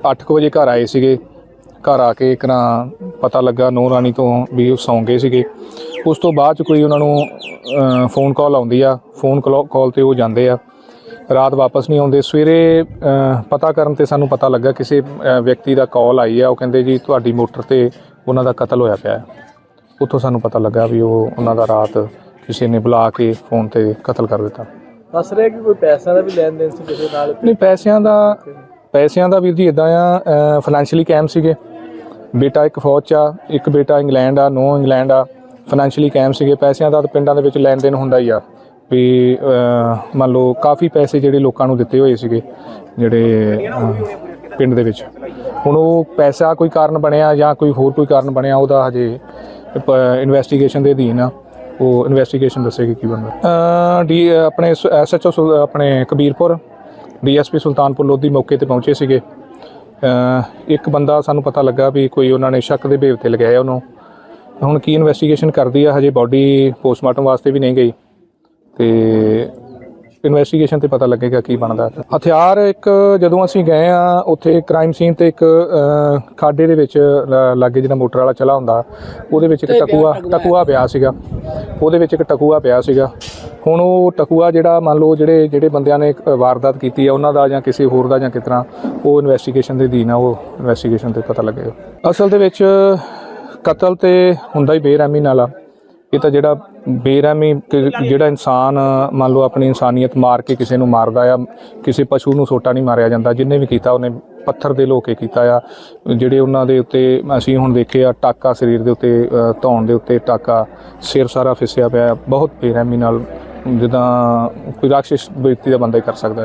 8 ਵਜੇ ਘਰ ਆਏ ਸੀਗੇ। ਘਰ ਆ ਕੇ ਇੱਕ ਨਾ ਪਤਾ ਲੱਗਾ ਨੂਰ ਰਾਣੀ ਤੋਂ ਵੀ ਉਹ ਸੌਂ ਗਏ ਸੀਗੇ। ਉਸ ਤੋਂ ਬਾਅਦ ਚ ਕੋਈ ਉਹਨਾਂ ਨੂੰ ਫੋਨ ਕਾਲ ਆਉਂਦੀ ਆ। ਫੋਨ ਕਾਲ ਤੇ ਉਹ ਜਾਂਦੇ ਆ। ਰਾਤ ਵਾਪਸ ਨਹੀਂ ਆਉਂਦੇ। ਸਵੇਰੇ ਪਤਾ ਕਰਨ ਤੇ ਸਾਨੂੰ ਪਤਾ ਲੱਗਾ ਕਿਸੇ ਵਿਅਕਤੀ ਦਾ ਕਾਲ ਆਈ ਆ। ਉਹ ਕਹਿੰਦੇ ਜੀ ਤੁਹਾਡੀ ਮੋਟਰ ਤੇ ਉਹਨਾਂ ਦਾ ਕਤਲ ਹੋਇਆ ਪਿਆ। ਉੱਥੋਂ ਸਾਨੂੰ ਪਤਾ ਲੱਗਾ ਵੀ ਉਹ ਉਹਨਾਂ ਦਾ ਰਾਤ ਕਿਸੇ ਨੇ ਬੁਲਾ ਕੇ ਫੋਨ ਤੇ ਕਤਲ ਕਰ ਦਿੱਤਾ। ਦੱਸ ਰਿਹਾ ਕਿ ਕੋਈ ਪੈਸਿਆਂ ਦਾ ਵੀ ਲੈਣ ਦੇਣ ਸੀ ਕਿਸੇ ਨਾਲ? ਨਹੀਂ ਪੈਸਿਆਂ ਦਾ ਪੈਸਿਆਂ ਦਾ ਵੀਰ ਜੀ ਇਦਾਂ ਆ ਫਾਈਨੈਂਸ਼ੀਅਲੀ ਕੈਮ ਸੀਗੇ। ਬੇਟਾ ਇੱਕ ਫੌਜ 'ਚ ਆ, ਇੱਕ ਬੇਟਾ ਇੰਗਲੈਂਡ ਆ, ਨੋ ਇੰਗਲੈਂਡ ਆ ਫਾਈਨੈਂਸ਼ੀਅਲੀ ਕੈਮ ਸੀਗੇ। ਪੈਸਿਆਂ ਦਾ ਤਾਂ ਪਿੰਡਾਂ ਦੇ ਵਿੱਚ ਲੈਣ ਦੇਣ ਹੁੰਦਾ ਹੀ ਆ। ਵੀ ਮੰਨ ਲਓ ਕਾਫੀ ਪੈਸੇ ਜਿਹੜੇ ਲੋਕਾਂ ਨੂੰ ਦਿੱਤੇ ਹੋਏ ਸੀਗੇ, ਜਿਹੜੇ ਪਿੰਡ ਦੇ ਵਿੱਚ। ਹੁਣ ਉਹ ਪੈਸਾ ਕੋਈ ਕਾਰਨ ਬਣਿਆ ਜਾਂ ਕੋਈ ਹੋਰ ਕੋਈ ਕਾਰਨ ਬਣਿਆ, ਉਹਦਾ ਹਜੇ ਇਨਵੈਸਟੀਗੇਸ਼ਨ ਦੇ ਅਧੀਨ ਆ। ਉਹ ਇਨਵੈਸਟੀਗੇਸ਼ਨ ਦੱਸੇਗੀ ਕੀ ਬਣਦਾ। ਡੀ ਆਪਣੇ ਐਸਐਚਓ ਆਪਣੇ ਕਬੀਰਪੁਰ ਡੀਐਸਪੀ ਸੁਲਤਾਨਪੁਰ ਲੋਧੀ ਮੌਕੇ ਤੇ ਪਹੁੰਚੇ ਸੀਗੇ। ਇੱਕ ਬੰਦਾ ਸਾਨੂੰ ਪਤਾ ਲੱਗਾ ਵੀ ਕੋਈ ਉਹਨਾਂ ਨੇ ਸ਼ੱਕ ਦੇ ਭੇਵ ਤੇ ਲਗਾਇਆ ਉਹਨੂੰ। ਹੁਣ ਕੀ ਇਨਵੈਸਟੀਗੇਸ਼ਨ ਕਰਦੀ ਆ, ਹਜੇ ਬਾਡੀ ਪੋਸਟਮਾਰਟਮ ਵਾਸਤੇ ਵੀ ਨਹੀਂ ਗਈ। ਤੇ ਇਨਵੈਸਟੀਗੇਸ਼ਨ ਤੇ ਪਤਾ ਲੱਗੇਗਾ ਕੀ ਬਣਦਾ ਹਥਿਆਰ ਇੱਕ ਜਦੋਂ ਅਸੀਂ ਗਏ ਆ ਉੱਥੇ ਕ੍ਰਾਈਮ ਸੀਨ ਤੇ ਇੱਕ ਖਾਡੇ ਦੇ ਵਿੱਚ ਲਾਗੇ ਜਿਹੜਾ ਮੋਟਰ ਵਾਲਾ ਚਲਾ ਹੁੰਦਾ ਉਹਦੇ ਵਿੱਚ ਇੱਕ ਟਕੂਆ ਟਕੂਆ। ਪਿਆ ਸੀਗਾ। ਉਹਦੇ ਵਿੱਚ ਇੱਕ ਟਕੂਆ ਪਿਆ ਸੀਗਾ। ਹੁਣ ਉਹ ਟਕੂਆ ਜਿਹੜਾ ਮੰਨ ਲਓ ਜਿਹੜੇ ਜਿਹੜੇ ਬੰਦਿਆਂ ਨੇ ਵਾਰਦਾਤ ਕੀਤੀ ਆ ਉਹਨਾਂ ਦਾ ਜਾਂ ਕਿਸੇ ਹੋਰ ਦਾ ਜਾਂ ਕਿਸ ਤਰ੍ਹਾਂ ਉਹ ਇਨਵੈਸਟੀਗੇਸ਼ਨ ਦੇ ਅਧੀਨ ਆ ਉਹ ਇਨਵੈਸਟੀਗੇਸ਼ਨ ਤੇ ਪਤਾ ਲੱਗੇਗਾ। ਅਸਲ ਦੇ ਵਿੱਚ ਕਤਲ ਤੇ ਹੁੰਦਾ ਹੀ ਬੇਰਹਿਮੀ ਨਾਲ ਆ। ਇਹ ਤਾਂ ਜਿਹੜਾ ਬੇਰਹਿਮੀ ਜਿਹੜਾ ਇਨਸਾਨ ਮੰਨ ਲਓ ਆਪਣੀ ਇਨਸਾਨੀਅਤ ਮਾਰ ਕੇ ਕਿਸੇ ਨੂੰ ਮਾਰਦਾ ਆ ਕਿਸੇ ਪਸ਼ੂ ਨੂੰ ਸੋਟਾ ਨਹੀਂ ਮਾਰਿਆ ਜਾਂਦਾ ਜਿੰਨੇ ਵੀ ਕੀਤਾ ਉਹਨੇ ਪੱਥਰ ਦੇ ਲੋ ਕੇ ਕੀਤਾ ਆ ਜਿਹੜੇ ਉਹਨਾਂ ਦੇ ਉੱਤੇ ਅਸੀਂ ਹੁਣ ਦੇਖੇ ਆ ਟਾਕਾ ਸਰੀਰ ਦੇ ਉੱਤੇ ਅ, ਧੌਣ ਦੇ ਉੱਤੇ ਟਾਕਾ ਸਿਰ ਸਾਰਾ ਫਿਸਿਆ ਪਿਆ ਬਹੁਤ ਬੇਰਹਿਮੀ ਨਾਲ ਜਿੱਦਾਂ ਕੋਈ ਰਾਖਸ਼ ਵਿਅਕਤੀ ਦਾ ਬੰਦਾ ਹੀ ਕਰ ਸਕਦਾ।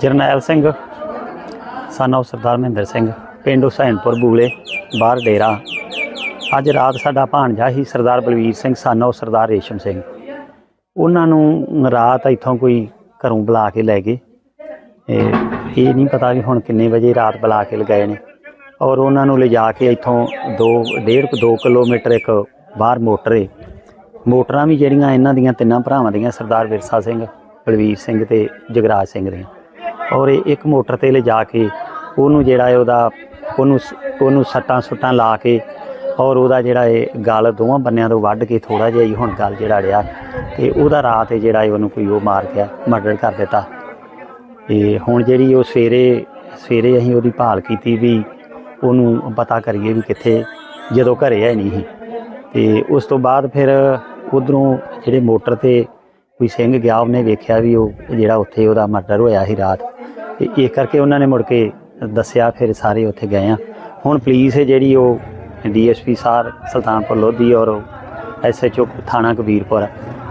ਜਰਨੈਲ ਸਿੰਘ ਸਨ of ਸਰਦਾਰ ਮਹਿੰਦਰ ਸਿੰਘ, ਪਿੰਡ ਹੁਸੈਨਪੁਰ ਬੂਲੇ, ਬਾਹਰ ਡੇਰਾ। ਅੱਜ ਰਾਤ ਸਾਡਾ ਭਾਣਜਾ ਹੀ ਸਰਦਾਰ ਬਲਵੀਰ ਸਿੰਘ ਸਨ of ਸਰਦਾਰ ਰੇਸ਼ਮ ਸਿੰਘ। ਉਹਨਾਂ ਨੂੰ ਰਾਤ ਇੱਥੋਂ ਕੋਈ ਘਰੋਂ ਬੁਲਾ ਕੇ ਲੈ ਗਏ। ਇਹ ਨਹੀਂ ਪਤਾ ਵੀ ਹੁਣ ਕਿੰਨੇ ਵਜੇ ਰਾਤ ਬੁਲਾ ਕੇ ਲਗਾਏ ਨੇ। ਔਰ ਉਹਨਾਂ ਨੂੰ ਲਿਜਾ ਕੇ ਇੱਥੋਂ 2 1.5 2 ਕਿਲੋਮੀਟਰ ਇੱਕ ਬਾਹਰ ਮੋਟਰ ਏ। ਮੋਟਰਾਂ ਵੀ ਜਿਹੜੀਆਂ ਇਹਨਾਂ ਦੀਆਂ ਤਿੰਨਾਂ ਭਰਾਵਾਂ ਦੀਆਂ, ਸਰਦਾਰ ਵਿਰਸਾ ਸਿੰਘ, ਬਲਵੀਰ ਸਿੰਘ ਤੇ ਜਗਰਾਜ ਸਿੰਘ ਦੀਆਂ। ਔਰ ਇਹ ਇੱਕ ਮੋਟਰ ਤੇ ਲਿਜਾ ਕੇ ਉਹਨੂੰ ਜਿਹੜਾ ਹੈ ਉਹਦਾ, ਉਹਨੂੰ ਸ- ਉਹਨੂੰ ਸੱਟਾਂ ਸੁੱਟਾਂ ਲਾ ਕੇ ਔਰ ਉਹਦਾ ਜਿਹੜਾ ਇਹ ਗਲ ਦੋਵਾਂ ਬੰਨਿਆਂ ਤੋਂ ਵੱਢ ਕੇ ਥੋੜਾ ਜਿਹਾ ਹੀ ਹੁਣ ਗਲ ਜਿਹੜਾ ਰਿਹਾ ਤੇ ਉਹਦਾ ਰਾਤ ਜਿਹੜਾ ਹੈ ਉਹਨੂੰ ਕੋਈ ਉਹ ਮਾਰ ਗਿਆ, ਮਰਡਰ ਕਰ ਦਿੱਤਾ। ਤੇ ਹੁਣ ਜਿਹੜੀ ਉਹ ਸਵੇਰੇ ਸਵੇਰੇ ਅਸੀਂ ਉਹਦੀ ਭਾਲ ਕੀਤੀ ਵੀ ਉਹਨੂੰ ਪਤਾ ਕਰੀਏ ਵੀ ਕਿੱਥੇ, ਜਦੋਂ ਘਰੇ ਹੈ ਨਹੀਂ ਸੀ। ਤੇ ਉਸ ਤੋਂ ਬਾਅਦ ਫਿਰ ਉਧਰੋਂ ਜਿਹੜੇ ਮੋਟਰ ਤੇ ਕੋਈ ਸਿੰਘ ਗਿਆ, ਉਹਨੇ ਵੇਖਿਆ ਵੀ ਉਹ ਜਿਹੜਾ ਉੱਥੇ ਉਹਦਾ ਮਰਡਰ ਹੋਇਆ ਸੀ ਰਾਤ। ਤੇ ਇਹ ਕਰਕੇ ਉਹਨਾਂ ਨੇ ਮੁੜ ਕੇ ਦੱਸਿਆ, ਫਿਰ ਸਾਰੇ ਉੱਥੇ ਗਏ ਆ। ਹੁਣ ਪੁਲਿਸ ਹੈ ਜਿਹੜੀ ਉਹ ਡੀਐਸਪੀ ਸਾਰ ਸੁਲਤਾਨਪੁਰ ਲੋਧੀ ਔਰ ਐਸਐਚਓ ਥਾਣਾ ਕਬੀਰਪੁਰ।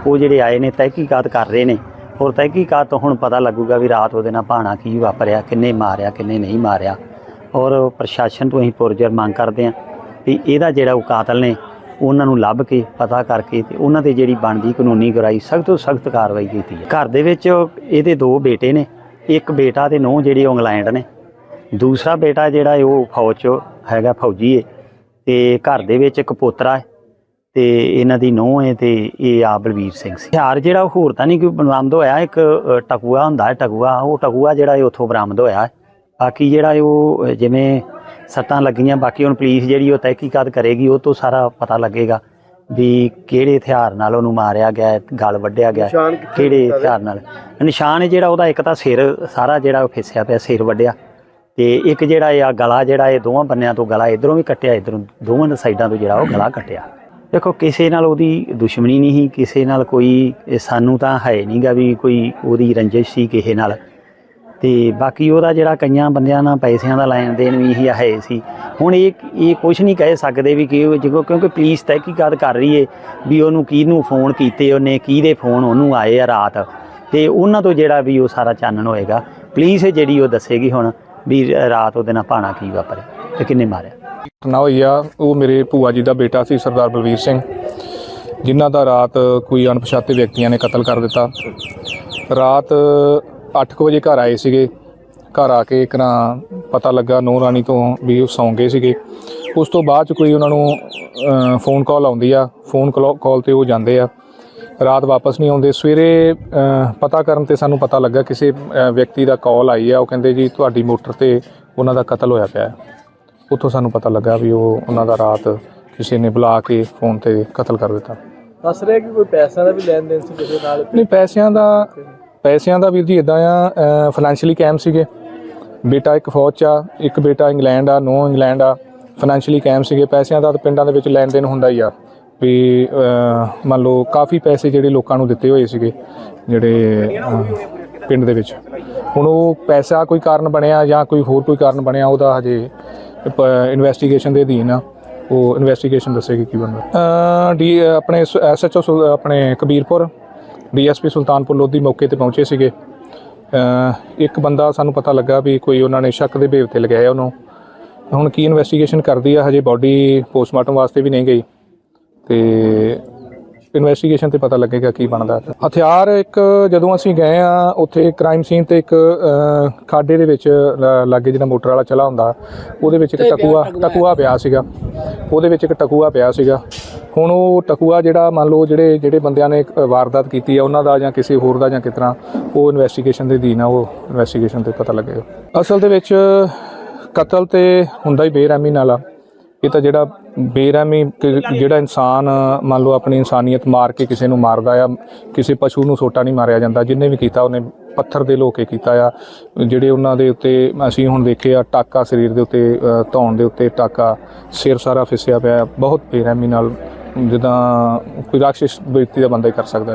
ਉਹ ਜਿਹੜੇ ਆਏ ਨੇ, ਤਹਿਕੀਕਾਤ ਕਰ ਰਹੇ ਨੇ। ਔਰ ਤਹਿਕੀਕਾਤ ਤੋਂ ਹੁਣ ਪਤਾ ਲੱਗੂਗਾ ਵੀ ਰਾਤ ਉਹਦੇ ਨਾਲ ਭਾਣਾ ਕੀ ਵਾਪਰਿਆ, ਕਿੰਨੇ ਮਾਰਿਆ, ਕਿੰਨੇ ਨਹੀਂ ਮਾਰਿਆ। ਔਰ ਪ੍ਰਸ਼ਾਸਨ ਤੋਂ ਅਸੀਂ ਪੁਰਜਰ ਮੰਗ ਕਰਦੇ ਹਾਂ ਵੀ ਇਹਦਾ ਜਿਹੜਾ ਉਹ ਕਾਤਲ ਨੇ, ਉਹਨਾਂ ਨੂੰ ਲੱਭ ਕੇ, ਪਤਾ ਕਰਕੇ ਤੇ ਉਹਨਾਂ ਤੇ ਜਿਹੜੀ ਬਣਦੀ ਕਾਨੂੰਨੀ ਗਰਾਈ ਸਖਤ ਤੋਂ ਸਖਤ ਕਾਰਵਾਈ ਕੀਤੀ ਹੈ ਘਰ ਦੇ ਵਿੱਚ ਇਹਦੇ ਦੋ ਬੇਟੇ ਨੇ। ਇੱਕ ਬੇਟਾ ਤੇ ਨੂੰਹ ਜਿਹੜੀ ਉਹ ਇੰਗਲੈਂਡ ਨੇ। ਦੂਸਰਾ ਬੇਟਾ ਜਿਹੜਾ ਉਹ ਫੌਜ 'ਚ ਹੈਗਾ ਫੌਜੀ ਏ ਤੇ ਘਰ ਦੇ ਵਿੱਚ ਇੱਕ ਪੋਤਰਾ ਹੈ ਤੇ ਇਹਨਾਂ ਦੀ ਨੂੰਹ ਹੈ ਤੇ ਇਹ ਆ ਬਲਵੀਰ ਸਿੰਘ ਸੀ। ਹਥਿਆਰ ਜਿਹੜਾ ਉਹ ਹੋਰ ਤਾਂ ਨਹੀਂ ਕੋਈ ਬਰਾਮਦ ਹੋਇਆ, ਇੱਕ ਟਕੂਆ ਹੁੰਦਾ ਹੈ ਟਕੂਆ, ਉਹ ਟਕੂਆ ਜਿਹੜਾ ਇਹ ਉੱਥੋਂ ਬਰਾਮਦ ਹੋਇਆ ਬਾਕੀ ਜਿਹੜਾ ਉਹ ਜਿਵੇਂ ਸੱਟਾਂ ਲੱਗੀਆਂ, ਬਾਕੀ ਹੁਣ ਪੁਲਿਸ ਜਿਹੜੀ ਉਹ ਤਹਿਕੀਕਾਤ ਕਰੇਗੀ, ਉਹ ਤੋਂ ਸਾਰਾ ਪਤਾ ਲੱਗੇਗਾ। ਵੀ ਕਿਹੜੇ ਹਥਿਆਰ ਨਾਲ ਉਹਨੂੰ ਮਾਰਿਆ ਗਿਆ ਹੈ, ਗਲ ਵੱਢਿਆ ਗਿਆ ਹੈ, ਨਿਸ਼ਾਨ ਕਿੱਥੇ ਕਿਹੜੇ ਕੀਤਾ ਹਥਿਆਰ ਨਾਲ। ਨਿਸ਼ਾਨ ਹੈ ਜਿਹੜਾ ਉਹਦਾ ਇੱਕ ਤਾਂ ਸਿਰ ਸਾਰਾ ਜਿਹੜਾ ਉਹ ਫਿਸਿਆ ਪਿਆ ਸਿਰ ਵੱਢਿਆ। ਤੇ ਇੱਕ ਜਿਹੜਾ ਇਹ ਆ ਗਲਾ ਜਿਹੜਾ ਇਹ ਦੋਵਾਂ ਬੰਨਿਆਂ ਤੋਂ ਗਲਾ ਇਧਰੋਂ ਵੀ ਕੱਟਿਆ ਇਧਰੋਂ ਦੋਵਾਂ ਸਾਈਡਾਂ ਤੋਂ ਜਿਹੜਾ ਉਹ ਗਲਾ ਕੱਟਿਆ। ਦੇਖੋ ਕਿਸੇ ਨਾਲ ਉਹਦੀ ਦੁਸ਼ਮਣੀ ਨਹੀਂ ਸੀ ਕਿਸੇ ਨਾਲ ਕੋਈ ਇਹ ਸਾਨੂੰ ਤਾਂ ਹੈ ਨਹੀਂਗਾ ਵੀ ਕੋਈ ਉਹਦੀ ਰੰਜਿਸ਼ ਸੀ ਕਿਸੇ ਨਾਲ। ਤੇ ਬਾਕੀ ਉਹਦਾ ਜਿਹੜਾ ਕਈਆਂ ਬੰਦਿਆਂ ਨਾਲ ਪੈਸਿਆਂ ਦਾ ਲੈਣ ਦੇਣ ਵੀ ਹੀ ਹੈ ਸੀ। ਹੁਣ ਇਹ ਇਹ ਕੁਝ ਨਹੀਂ ਕਹਿ ਸਕਦੇ ਵੀ ਕਿ ਜਦੋਂ ਕਿਉਂਕਿ ਪੁਲਿਸ ਤਹਿਕੀਕਾਤ ਕਰ ਰਹੀ ਏ ਵੀ ਉਹਨੂੰ ਕਿਹਨੂੰ ਫੋਨ ਕੀਤੇ, ਉਹਨੇ ਕਿਹਦੇ ਫੋਨ, ਉਹਨੂੰ ਆਏ ਆ ਰਾਤ। ਤੇ ਉਹਨਾਂ ਤੋਂ ਜਿਹੜਾ ਵੀ ਉਹ ਸਾਰਾ ਚਾਨਣ ਹੋਏਗਾ। ਪੁਲਿਸ ਜਿਹੜੀ ਉਹ ਦੱਸੇਗੀ ਹੁਣ ਵੀ ਰਾਤ ਉਹਦੇ ਨਾਲ ਭਾਣਾ ਕੀ ਵਾਪਰਿਆ ਤੇ ਕਿੰਨੇ ਮਾਰਿਆ। ਘਟਨਾ ਹੋਈ ਆ ਉਹ ਮੇਰੇ ਭੂਆ ਜੀ ਦਾ ਬੇਟਾ ਸੀ, ਸਰਦਾਰ ਬਲਵੀਰ ਸਿੰਘ, ਜਿਨ੍ਹਾਂ ਦਾ ਰਾਤ ਕੋਈ ਅਣਪਛਾਤੇ ਵਿਅਕਤੀਆਂ ਨੇ ਕਤਲ ਕਰ ਦਿੱਤਾ। ਰਾਤ 8:00 ਵਜੇ ਘਰ ਆਏ ਸੀਗੇ। ਘਰ ਆ ਕੇ ਇਕਨਾ ਪਤਾ ਲੱਗਾ ਨੂਰ ਰਾਣੀ ਤੋਂ ਵੀ ਉਹ ਸੌਂ ਗਏ ਸੀਗੇ। ਉਸ ਤੋਂ ਬਾਅਦ ਚ ਕੋਈ ਉਹਨਾਂ ਨੂੰ ਫੋਨ ਕਾਲ ਆਉਂਦੀ ਆ। ਫੋਨ ਕਾਲ ਤੇ ਉਹ ਜਾਂਦੇ ਆ। ਰਾਤ ਵਾਪਸ ਨਹੀਂ ਆਉਂਦੇ। ਸਵੇਰੇ ਪਤਾ ਕਰਨ ਤੇ ਸਾਨੂੰ ਪਤਾ ਲੱਗਾ ਕਿਸੇ ਵਿਅਕਤੀ ਦਾ ਕਾਲ ਆਈ ਆ। ਉਹ ਕਹਿੰਦੇ ਜੀ ਤੁਹਾਡੀ ਮੋਟਰ ਤੇ ਉਹਨਾਂ ਦਾ ਕਤਲ ਹੋਇਆ ਪਿਆ। ਉੱਥੋਂ ਸਾਨੂੰ ਪਤਾ ਲੱਗਾ ਵੀ ਉਹ ਉਹਨਾਂ ਦਾ ਰਾਤ ਕਿਸੇ ਨੇ ਬੁਲਾ ਕੇ ਫੋਨ ਤੇ ਕਤਲ ਕਰ ਦਿੱਤਾ। ਦੱਸ ਰਿਹਾ ਕਿ ਕੋਈ ਪੈਸਿਆਂ ਦਾ ਵੀ ਲੈਣ ਦੇਣ ਸੀ ਕਿਸੇ ਨਾਲ? ਨਹੀਂ ਪੈਸਿਆਂ ਦਾ ਪੈਸਿਆਂ ਦਾ ਵੀਰ ਜੀ ਇਦਾਂ ਆ ਫਾਈਨੈਂਸ਼ੀਅਲੀ ਕੈਮ ਸੀਗੇ। ਬੇਟਾ ਇੱਕ ਫੌਜ 'ਚ ਆ, ਇੱਕ ਬੇਟਾ ਇੰਗਲੈਂਡ ਆ, ਨੋ ਇੰਗਲੈਂਡ ਆ ਫਾਈਨੈਂਸ਼ੀਅਲੀ ਕੈਮ ਸੀਗੇ। ਪੈਸਿਆਂ ਦਾ ਤਾਂ ਪਿੰਡਾਂ ਦੇ ਵਿੱਚ ਲੈਣ ਦੇਣ ਹੁੰਦਾ ਹੀ ਆ। ਵੀ ਮੰਨ ਲਓ ਕਾਫੀ ਪੈਸੇ ਜਿਹੜੇ ਲੋਕਾਂ ਨੂੰ ਦਿੱਤੇ ਹੋਏ ਸੀਗੇ, ਜਿਹੜੇ ਪਿੰਡ ਦੇ ਵਿੱਚ। ਹੁਣ ਉਹ ਪੈਸਾ ਕੋਈ ਕਾਰਨ ਬਣਿਆ ਜਾਂ ਕੋਈ ਹੋਰ ਕੋਈ ਕਾਰਨ ਬਣਿਆ, ਉਹਦਾ ਹਜੇ ਇਨਵੈਸਟੀਗੇਸ਼ਨ ਦੇ ਅਧੀਨ ਆ। ਉਹ ਇਨਵੈਸਟੀਗੇਸ਼ਨ ਦੱਸੇਗੀ ਕੀ ਬਣਦਾ। ਡੀ ਆਪਣੇ ਐਸਐਚਓ ਆਪਣੇ ਕਬੀਰਪੁਰ ਡੀਐਸਪੀ ਸੁਲਤਾਨਪੁਰ ਲੋਧੀ ਮੌਕੇ ਤੇ ਪਹੁੰਚੇ ਸੀਗੇ। ਇੱਕ ਬੰਦਾ ਸਾਨੂੰ ਪਤਾ ਲੱਗਾ ਵੀ ਕੋਈ ਉਹਨਾਂ ਨੇ ਸ਼ੱਕ ਦੇ ਭੇਵ ਤੇ ਲਗਾਇਆ ਉਹਨੂੰ। ਹੁਣ ਕੀ ਇਨਵੈਸਟੀਗੇਸ਼ਨ ਕਰਦੀ ਆ, ਹਜੇ ਬਾਡੀ ਪੋਸਟਮਾਰਟਮ ਵਾਸਤੇ ਵੀ ਨਹੀਂ ਗਈ। ਤੇ ਇਨਵੈਸਟੀਗੇਸ਼ਨ ਤੇ ਪਤਾ ਲੱਗੇਗਾ ਕੀ ਬਣਦਾ ਹਥਿਆਰ ਇੱਕ ਜਦੋਂ ਅਸੀਂ ਗਏ ਆ ਉੱਥੇ ਕ੍ਰਾਈਮ ਸੀਨ ਤੇ ਇੱਕ ਖਾਡੇ ਦੇ ਵਿੱਚ ਲਾਗੇ ਜਿਹੜਾ ਮੋਟਰ ਵਾਲਾ ਚਲਾ ਹੁੰਦਾ ਉਹਦੇ ਵਿੱਚ ਇੱਕ ਟਕੂਆ ਟਕੂਆ। ਪਿਆ ਸੀਗਾ। ਉਹਦੇ ਵਿੱਚ ਇੱਕ ਟਕੂਆ ਪਿਆ ਸੀਗਾ। ਹੁਣ ਉਹ ਟਕੂਆ ਜਿਹੜਾ ਮੰਨ ਲਓ ਜਿਹੜੇ ਜਿਹੜੇ ਬੰਦਿਆਂ ਨੇ ਵਾਰਦਾਤ ਕੀਤੀ ਆ ਉਹਨਾਂ ਦਾ ਜਾਂ ਕਿਸੇ ਹੋਰ ਦਾ ਜਾਂ ਕਿਸ ਤਰ੍ਹਾਂ ਉਹ ਇਨਵੈਸਟੀਗੇਸ਼ਨ ਦੇ ਅਧੀਨ ਆ ਉਹ ਇਨਵੈਸਟੀਗੇਸ਼ਨ ਤੇ ਪਤਾ ਲੱਗੇਗਾ। ਅਸਲ ਦੇ ਵਿੱਚ ਕਤਲ ਤੇ ਹੁੰਦਾ ਹੀ ਬੇਰਹਿਮੀ ਨਾਲ ਆ। ਇਹ ਤਾਂ ਜਿਹੜਾ ਬੇਰਹਿਮੀ ਜਿਹੜਾ ਇਨਸਾਨ ਮੰਨ ਲਓ ਆਪਣੀ ਇਨਸਾਨੀਅਤ ਮਾਰ ਕੇ ਕਿਸੇ ਨੂੰ ਮਾਰਦਾ ਆ ਕਿਸੇ ਪਸ਼ੂ ਨੂੰ ਸੋਟਾ ਨਹੀਂ ਮਾਰਿਆ ਜਾਂਦਾ ਜਿੰਨੇ ਵੀ ਕੀਤਾ ਉਹਨੇ ਪੱਥਰ ਦੇ ਲੋਕੇ ਕੀਤਾ ਆ ਜਿਹੜੇ ਉਹਨਾਂ ਦੇ ਉੱਤੇ ਅਸੀਂ ਹੁਣ ਦੇਖੇ ਆ ਟਾਕਾ ਸਰੀਰ ਦੇ ਉੱਤੇ ਅ, ਧੌਣ ਦੇ ਉੱਤੇ ਟਾਕਾ ਸਿਰ ਸਾਰਾ ਫਿਸਿਆ ਪਿਆ ਬਹੁਤ ਬੇਰਹਿਮੀ ਨਾਲ ਜਿੱਦਾਂ ਕੋਈ ਰਾਖਸ਼ ਵਿਅਕਤੀ ਦਾ ਬੰਦਾ ਹੀ ਕਰ ਸਕਦਾ।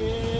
ਗਏ